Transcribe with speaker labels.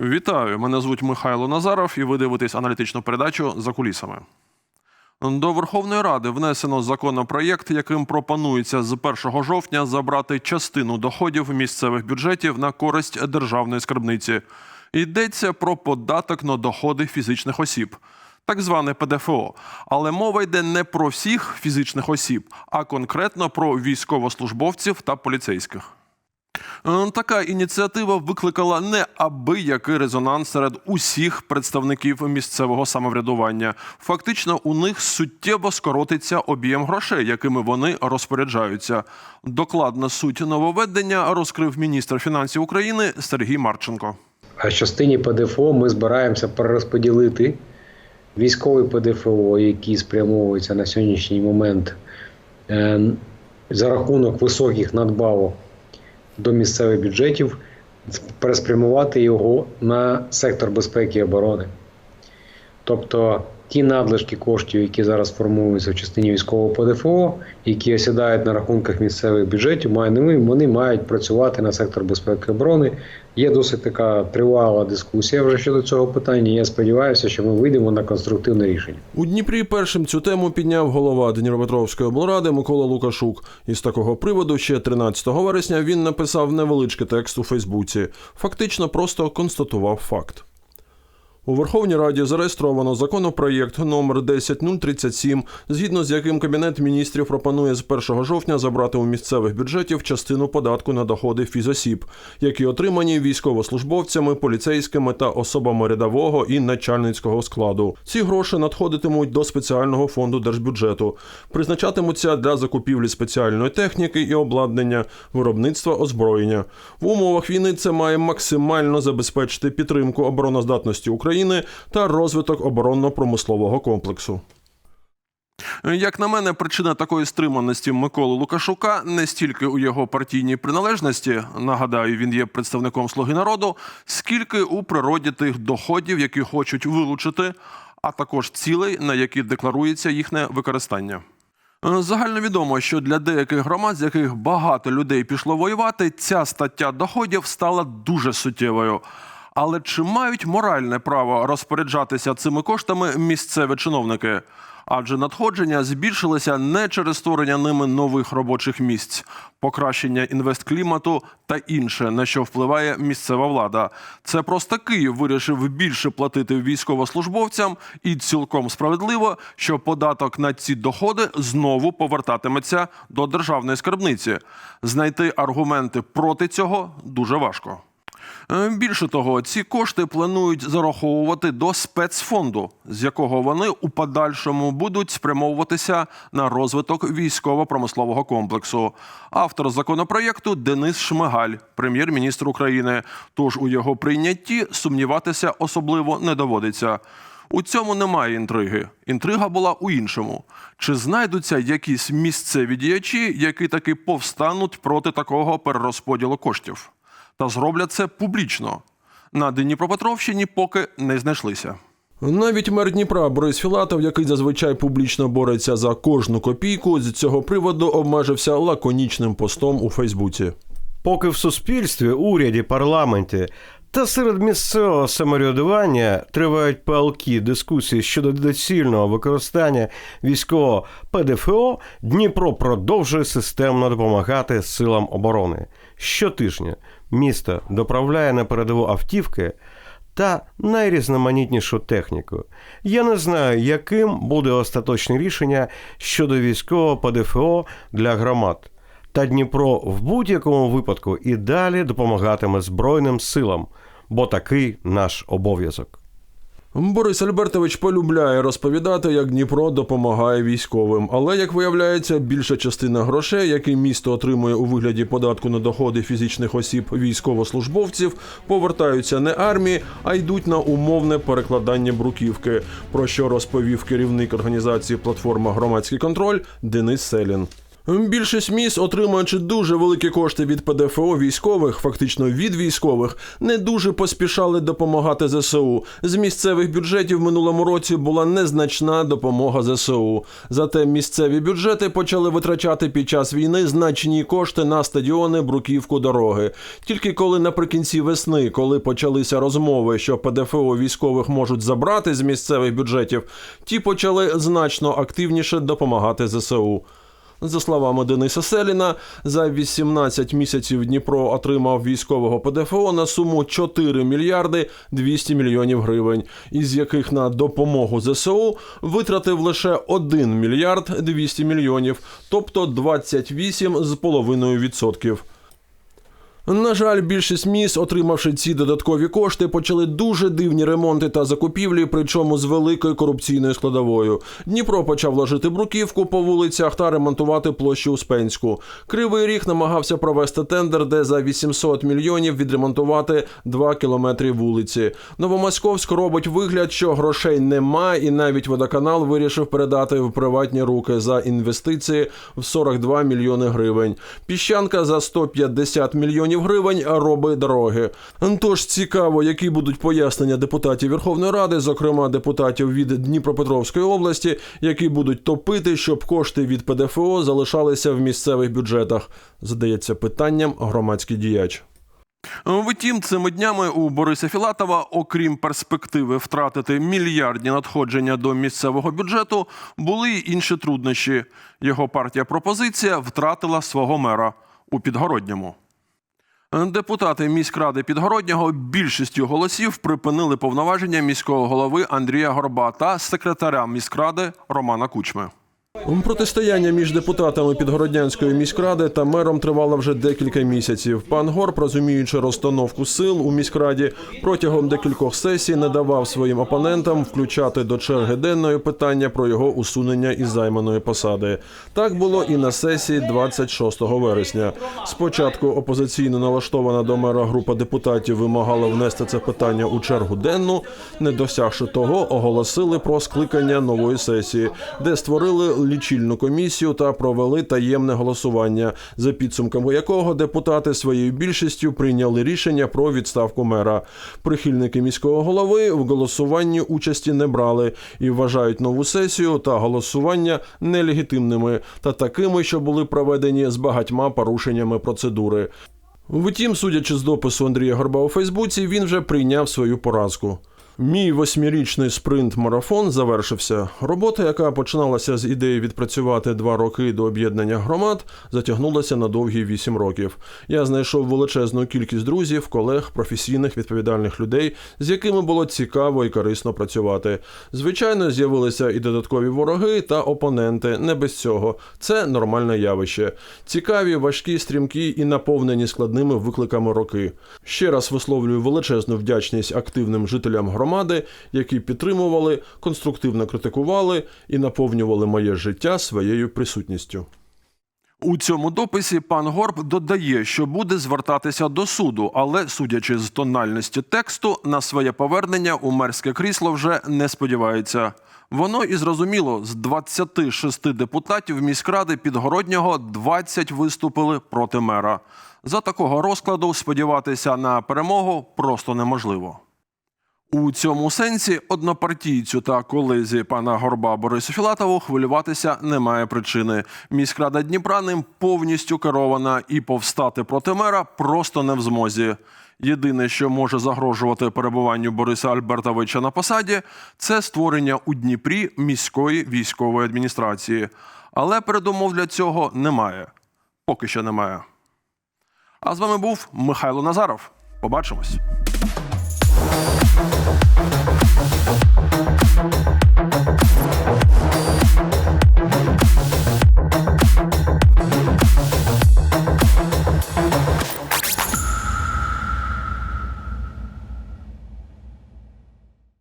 Speaker 1: Вітаю! Мене звуть Михайло Назаров, і ви дивитесь аналітичну передачу за кулісами. До Верховної Ради внесено законопроєкт, яким пропонується з 1 жовтня забрати частину доходів місцевих бюджетів на користь державної скарбниці. Йдеться про податок на доходи фізичних осіб, так зване ПДФО. Але мова йде не про всіх фізичних осіб, а конкретно про військовослужбовців та поліцейських. Е, Така ініціатива викликала неабиякий резонанс серед усіх представників місцевого самоврядування. Фактично, у них суттєво скоротиться об'єм грошей, якими вони розпоряджаються. Докладна суть нововведення розкрив міністр фінансів України Сергій Марченко.
Speaker 2: А частині ПДФО ми збираємося перерозподілити військовий ПДФО, який спрямовується на сьогоднішній момент е, за рахунок високих надбавок до місцевих бюджетів, переспрямувати його на сектор безпеки і оборони. Тобто ті надлишки коштів, які зараз формуються в частині військового ПДФО, які осідають на рахунках місцевих бюджетів, має- вони мають працювати на сектор безпеки і оборони. Є досить така тривала дискусія вже щодо цього питання. Я сподіваюся, що ми вийдемо на конструктивне рішення.
Speaker 1: У Дніпрі першим цю тему підняв голова Дніпропетровської облради Микола Лукашук. Із такого приводу ще 13 вересня він написав невеличкий текст у Фейсбуці. Фактично просто констатував факт. У Верховній Раді зареєстровано законопроєкт номер 10037, згідно з яким Кабінет міністрів пропонує з 1 жовтня забрати у місцевих бюджетів частину податку на доходи фізосіб, які отримані військовослужбовцями, поліцейськими та особами рядового і начальницького складу. Ці гроші надходитимуть до спеціального фонду держбюджету, призначатимуться для закупівлі спеціальної техніки і обладнання, виробництва озброєння. В умовах війни це має максимально забезпечити підтримку обороноздатності України та розвиток оборонно-промислового комплексу. Як на мене, причина такої стриманості Миколи Лукашука не стільки у його партійній приналежності, нагадаю, він є представником Слуги народу, скільки у природі тих доходів, які хочуть вилучити, а також цілей, на які декларується їхнє використання. Е, Загальновідомо, що для деяких громад, з яких багато людей пішло воювати, ця стаття доходів стала дуже суттєвою. Але чи мають моральне право розпоряджатися цими коштами місцеві чиновники? Адже надходження збільшилися не через створення ними нових робочих місць, покращення інвестклімату та інше, на що впливає місцева влада. Це просто Київ вирішив більше платити військовослужбовцям, і цілком справедливо, що податок на ці доходи знову повертатиметься до державної скарбниці. Знайти аргументи проти цього дуже важко. Е, Більше того, ці кошти планують зараховувати до спецфонду, з якого вони у подальшому будуть спрямовуватися на розвиток військово-промислового комплексу. Автор законопроєкту Денис Шмигаль, прем'єр-міністр України. Тож у його прийнятті сумніватися особливо не доводиться. У цьому немає інтриги. Інтрига була у іншому. Чи знайдуться якісь місцеві діячі, які таки повстануть проти такого перерозподілу коштів? Та зроблять це публічно. На Дніпропетровщині поки не знайшлися. Навіть мер Дніпра Борис Філатов, який зазвичай публічно бореться за кожну копійку, з цього приводу обмежився лаконічним постом у Фейсбуці.
Speaker 3: Поки в суспільстві, уряді, парламенті та серед місцевого самоврядування тривають палкі дискусії щодо доцільного використання військового ПДФО, Дніпро продовжує системно допомагати силам оборони. Щотижня місто доправляє на передову автівки та найрізноманітнішу техніку. Я не знаю, яким буде остаточне рішення щодо військового ПДФО для громад. Та Дніпро в будь-якому випадку і далі допомагатиме Збройним силам, бо такий наш обов'язок.
Speaker 1: Борис Альбертович полюбляє розповідати, як Дніпро допомагає військовим. Але як виявляється, більша частина грошей, які місто отримує у вигляді податку на доходи фізичних осіб військовослужбовців, повертаються не армії, а йдуть на умовне перекладання бруківки. Про що розповів керівник організації платформа Громадський контроль Денис Селін. Більшість міст, отримуючи дуже великі кошти від ПДФО військових, фактично від військових, не дуже поспішали допомагати ЗСУ. З місцевих бюджетів в минулому році була незначна допомога ЗСУ. Зате місцеві бюджети почали витрачати під час війни значні кошти на стадіони, бруківку, дороги. Тільки коли наприкінці весни, коли почалися розмови, що ПДФО військових можуть забрати з місцевих бюджетів, ті почали значно активніше допомагати ЗСУ. За словами Дениса Селіна, за 18 місяців Дніпро отримав військового ПДФО на суму 4 мільярди 200 мільйонів гривень, із яких на допомогу ЗСУ витратив лише 1 мільярд 200 мільйонів, тобто 28 з половиною відсотків. На жаль, більшість міст, отримавши ці додаткові кошти, почали дуже дивні ремонти та закупівлі, причому з великою корупційною складовою. Дніпро почав ложити бруківку по вулицях та ремонтувати площу Успенську. Кривий ріг намагався провести тендер, де за 800 мільйонів відремонтувати 2 кілометри вулиці. Новомосковськ робить вигляд, що грошей нема, і навіть водоканал вирішив передати в приватні руки за інвестиції в 42 мільйони гривень. Піщанка за 150 мільйонів гривень робить дороги. Тож цікаво, які будуть пояснення депутатів Верховної Ради, зокрема депутатів від Дніпропетровської області, які будуть топити, щоб кошти від ПДФО залишалися в місцевих бюджетах. Задається питанням громадський діяч. Втім, цими днями у Бориса Філатова, окрім перспективи втратити мільярдні надходження до місцевого бюджету, були й інші труднощі. Його партія пропозиція втратила свого мера у Підгородньому. Депутати міськради Підгороднього більшістю голосів припинили повноваження міського голови Андрія Горба та секретаря міськради Романа Кучми. Протистояння між депутатами Підгороднянської міськради та мером тривало вже декілька місяців. Пан Горб, розуміючи розстановку сил у міськраді, протягом декількох сесій не давав своїм опонентам включати до черги денної питання про його усунення із займаної посади. Так було і на сесії 26 вересня. Спочатку опозиційно налаштована до мера група депутатів вимагала внести це питання у чергу денну. Не досягши того, оголосили про скликання нової сесії, де створили лічильну комісію та провели таємне голосування, за підсумками якого депутати своєю більшістю прийняли рішення про відставку мера. Прихильники міського голови в голосуванні участі не брали і вважають нову сесію та голосування нелегітимними та такими, що були проведені з багатьма порушеннями процедури. Втім, судячи з допису Андрія Горба у Фейсбуці, він вже прийняв свою поразку. Мій восьмирічний спринт-марафон завершився. Робота, яка починалася з ідеї відпрацювати два роки до об'єднання громад, затягнулася на довгі вісім років. Я знайшов величезну кількість друзів, колег, професійних відповідальних людей, з якими було цікаво і корисно працювати. Звичайно, з'явилися і додаткові вороги та опоненти. Не без цього. Це нормальне явище. Цікаві, важкі, стрімкі і наповнені складними викликами роки. Ще раз висловлюю величезну вдячність активним жителям громади, які підтримували, конструктивно критикували і наповнювали моє життя своєю присутністю. У цьому дописі пан Горб додає, що буде звертатися до суду, але, судячи з тональності тексту, на своє повернення у мерське крісло вже не сподівається. Воно і зрозуміло, з 26 депутатів міськради Підгороднього 20 виступили проти мера. За такого розкладу сподіватися на перемогу просто неможливо. У цьому сенсі однопартійцю та колезі пана Горба Борису Філатову хвилюватися немає причини. Міськрада Дніпра ним повністю керована і повстати проти мера просто не в змозі. Єдине, що може загрожувати перебуванню Бориса Альбертовича на посаді, це створення у Дніпрі міської військової адміністрації. Але передумов для цього немає. Поки що немає. А з вами був Михайло Назаров. Побачимось.